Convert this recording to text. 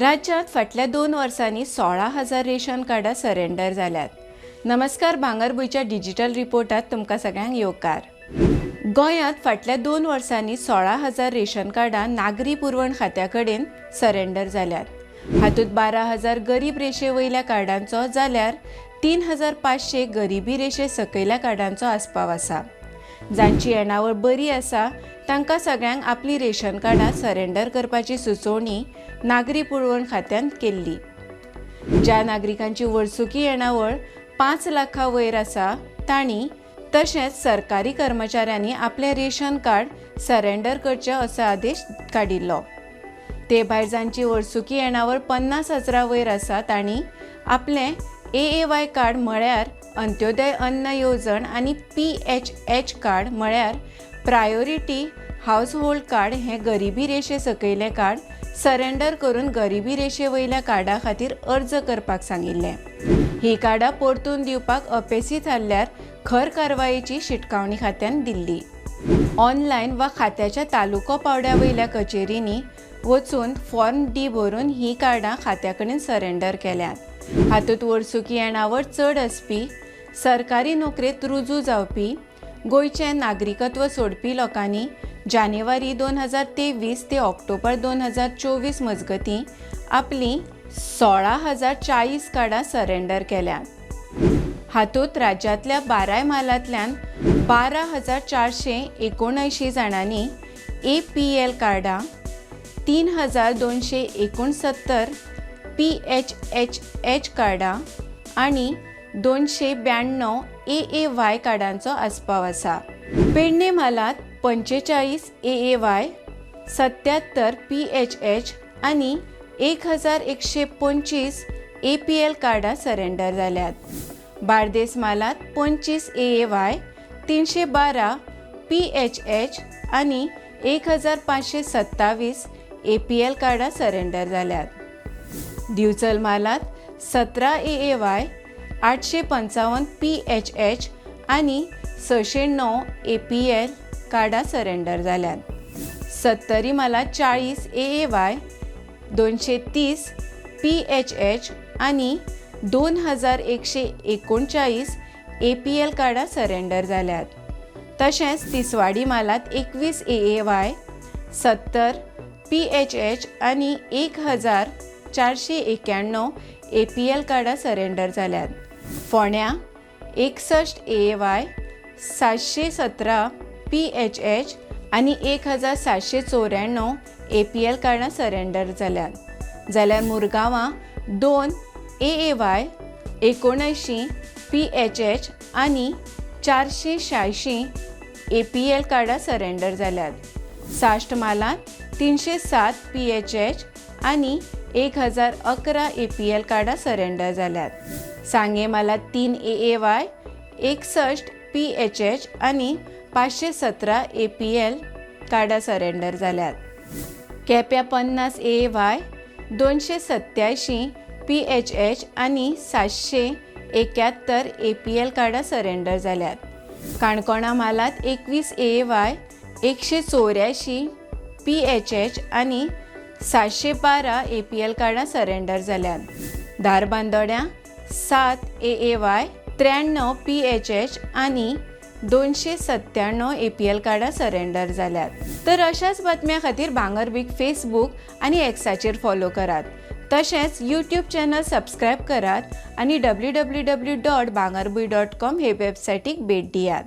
राज्यात फाटल्या दोन वर्सांनी सोळा हजार रेशन कार्डां सरेंडर जाल्यात नमस्कार भांगरभूंयच्या डिजिटल रिपोर्टात तुमकां सगळ्यांक येवकार गोंयांत फाटल्या दोन वर्सांनी सोळा हजार रेशन कार्डां नागरी पुरवण खात्या कडेन सरेंडर जाल्यात हातूंत बारा हजार गरीब रेशे वयल्या कार्डांचो जाल्यार तीन हजार पांचशे गरिबी रेशे सकयल्या कार्डांचो आस्पाव आसा. जांची येणावळ बरी आसा तांकां सगळ्यांक आपली रेशन कार्डां सरेंडर करपाची सुचोवणी नागरी पुरवण खात्यान केल्ली. ज्या नागरिकांची वर्सुकी येणावळ पांच लाखां वयर आसा तांणी तशेंच सरकारी कर्मचाऱ्यांनी आपलें रेशन कार्ड सरेंडर करचें असो आदेश काडिल्लो ते भायर जांची वर्सुकी येणावळ पन्नास हजारा वयर आसा तांणी आपलें ए ए व्हाय कार्ड म्हळ्यार अंत्योदय अन्न येवजण आनी पी एच एच कार्ड म्हळ्यार प्रायोरिटी हावस होल्ड कार्ड हें गरिबी रेशे सकयलें कार्ड सरेंडर करून गरिबी रेशे वयल्या कार्डा खातीर अर्ज करपाक सांगिल्लें. ही कार्डां परतून दिवपाक अपेसी थारल्यार खर कारवायेची शिटकावणी खात्यान दिल्ली. ऑनलायन वा खात्याच्या तालुको पावड्या वयल्या कचेरींनी वचून फॉर्म डी भरून ही कार्डां खात्या कडेन सरेंडर केल्यात. हातूंत वर्सुकी येणावळ चड आसपी सरकारी नोकरेंत रुजू जावपी गोंयचें नागरिकत्व सोडपी लोकांनी जानेवारी दोन हजार तेवीस ते ऑक्टोबर दोन हजार चोवीस मजगतीं आपलीं सोळा हजार चाळीस कार्डां सरेंडर केल्यात हातूंत राज्यांतल्या बाराय मालांतल्यान बारा हजार चारशे एकोणऐंशी जाणांनी ए पी एल कार्डां तीन हजार दोनशे एकोणसत्तर पी एच एच एच कार्डां आनी दोनशे ब्याण्णव ए ए व्हाय कार्डांचो आस्पाव आसा पेडणे म्हालात पंचेचाळीस ए ए व्हाय सत्यात्तर पी एच एच आनी एक हजार एकशे पंचवीस ए पी एल कार्डां सरेंडर जाल्यात बार्देस म्हालांत पंचवीस ए ए व्हाय तीनशे बारा पी एच एच आनी एक हजार पांचशे सत्तावीस ए पी एल कार्डां सरेंडर जाल्यात दिवचल सतरा ए ए वाय आठशे पंचावन्न पी एच एच आनी सशे णव ए पी एल कार्डां सरेंडर जाल्यात सत्तरी मालात चाळीस ए ए व्हाय दोनशे तीस पी एच एच आनी दोन हजार एकशे एकोणचाळीस ए पी एल कार्डां सरेंडर जाल्यात तशेंच तिसवाडी मालात एकवीस ए ए व्हाय सत्तर पी एच एच आनी एक हजार चारशे एक्याण्णव ए पी एल कार्डां सरेंडर जाल्यात फोण्या एकसश्ट ए ए व्हाय सातशे सतरा पी एच एच आनी एक हजार सातशे चौऱ्याण्णव ए पी एल कार्डां सरेंडर जाल्यात जाल्यार मुरगांवां दोन ए ए व्हाय एकोणअंयशीं पी एच एच आनी चारशे शांयशीं ए पी एल कार्डां सरेंडर जाल्यात साश्ट मालात तिनशे सात पी एच एच आनी एक हजार अकरा ए पी एल कार्डां सरेंडर जाल्यात सांगे मालात तीन ए ए व्हाय एकसश्ट पी एच एच आनी पांचशे सतरा ए पी एल कार्डां सरेंडर जाल्यात केप्या पन्नास ए ए व्हाय दोनशे सत्यायशीं पी एच एच आनी सातशे एक्यात्तर ए पी एल कार्डां सरेंडर जाल्यात काणकोणा मालात एकवीस ए ए व्हाय एकशे चौऱ्यायशीं पी एच एच आनी सातशे बारा ए पी एल कार्डां सरेंडर जाल्यात धारबांदोड्या सात ए ए व्हाय त्र्याण्णव पी एच एच आनी दोनशे सत्त्याण्णव ए पी एल कार्डां सरेंडर जाल्यात तर अशाच बातम्या खातीर भांगरबीक फेसबूक आनी एक्साचेर फॉलो करात. तशेंच यूट्यूब चॅनल सबस्क्रायब करात आनी W W W dot Bhangarbhuin dot com हे वेबसायटीक भेट दियात.